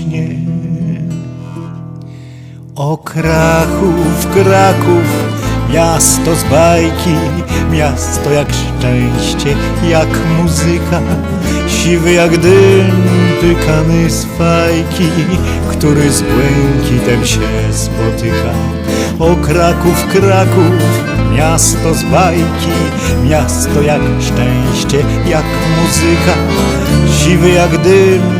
śnie. O Kraków, Kraków, miasto z bajki, miasto jak szczęście, jak muzyka, siwy jak dym, pykany z fajki, który z błękitem się spotyka. O Kraków, Kraków, miasto z bajki, miasto jak szczęście, jak muzyka, siwy jak dym,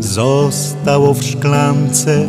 zostało w szklance